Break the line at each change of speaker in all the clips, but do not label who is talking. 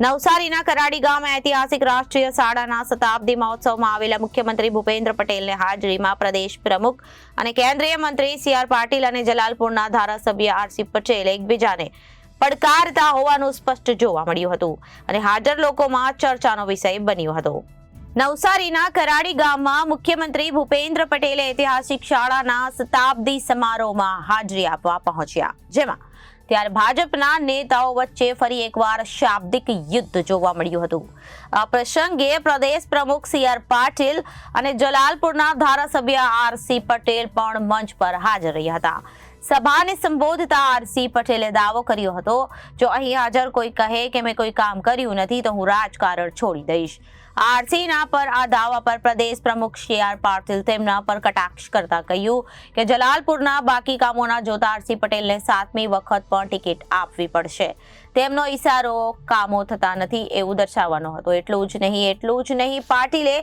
નવસારીના કરાડી ગામ ઐતિહાસિક રાષ્ટ્રીય શાળાના શતાબ્દી મહોત્સવમાં આવેલા મુખ્યમંત્રી ભૂપેન્દ્ર પટેલની હાજરીમાં પ્રદેશ પ્રમુખ અને કેન્દ્રીય મંત્રી સી આર પાટીલ અને જલાલપુરના ધારાસભ્ય આરસી પટેલ એકબીજાને પડકારતા હોવાનું સ્પષ્ટ જોવા મળ્યું હતું અને હાજર લોકોમાં ચર્ચાનો વિષય બન્યો હતો. નવસારીના કરાડી ગામમાં મુખ્યમંત્રી ભૂપેન્દ્ર પટેલે ઐતિહાસિક શાળાના શતાબ્દી સમારોહમાં હાજરી આપવા પહોંચ્યા. જેમાં ત્યારે ભાજપના નેતાઓ વચ્ચે ફરી એકવાર શાબ્દિક યુદ્ધ જોવા મળ્યું હતું. આ પ્રસંગે પ્રદેશ પ્રમુખ સી આર પાટીલ અને જલાલપુરના ધારાસભ્ય આરસી પટેલ પણ મંચ પર હાજર રહ્યા હતા. સભાને સંબોધતા આરસી પટેલે દાવો કર્યો હતો, જો અહીં હાજર કોઈ કહે કે મેં કોઈ કામ કર્યું નથી, તો હું રાજકારણ છોડી દઈશ. આરસીના પર આ દાવા પર પ્રદેશ પ્રમુખ સી આર પાટીલ તેમના પર કટાક્ષ કરતા કહ્યું કે જલાલપુરના બાકી કામોના જોતા આરસી પટેલને સાતમી વખત પણ ટિકિટ આપવી પડશે. તેમનો ઈશારો કામો થતા નથી એવું દર્શાવવાનો હતો. એટલું જ નહીં, એટલું જ નહીં, પાટીલે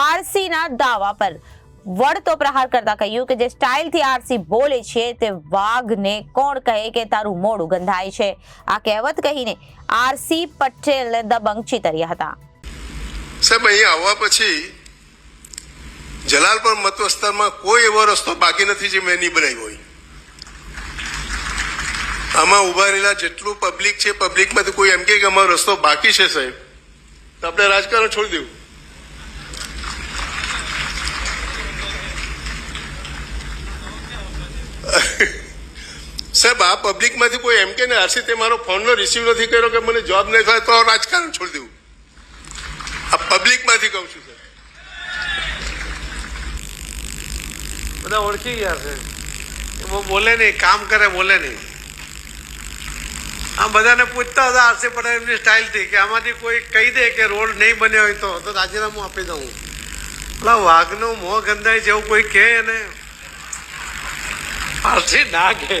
આરસીના દાવા પર વળતો પ્રહાર કરતા કહ્યું કે જે સ્ટાઇલથી આરસી બોલે છે તે વાઘને કોણ કહે કે તારું મોઢું ગંધાય છે? આ કહેવત કહીને આરસી પટેલને દબંગ ચીતર્યા હતા.
સાહેબ, અહીંયા આવવા પછી જલાલપુર મત વિસ્તારમાં કોઈ એવો રસ્તો બાકી નથી જે મેં નહીં બનાવ્યો હોય. આમાં ઊભા રહેલા જેટલું પબ્લિક છે પબ્લિકમાંથી કોઈ એમ કે અમારો રસ્તો બાકી છે સાહેબ, તો આપણે રાજકારણ છોડી દેવું. સાહેબ, આ પબ્લિકમાંથી કોઈ એમ કે ને આરસી તે મારો ફોનનો રિસીવ નથી કર્યો કે મને જોબ નહીં થાય તો રાજકારણ છોડી દેવું. આ પબ્લિકમાંથી કહું છું, સાહેબ.
બધા ઓળખી ગયા છે. બહુ બોલે નહીં, કામ કરે, બોલે નહીં. આ બધાને પૂછતા હતા આરસી પટેલ એમની સ્ટાઇલથી કે આમાંથી કોઈ કહી દે કે રોડ નહીં બન્યો હોય તો તો રાજીનામું આપી દઉં. પેલા વાઘનું મોં ગંધાય એવું કોઈ કહે ને? આરસી ના કહે.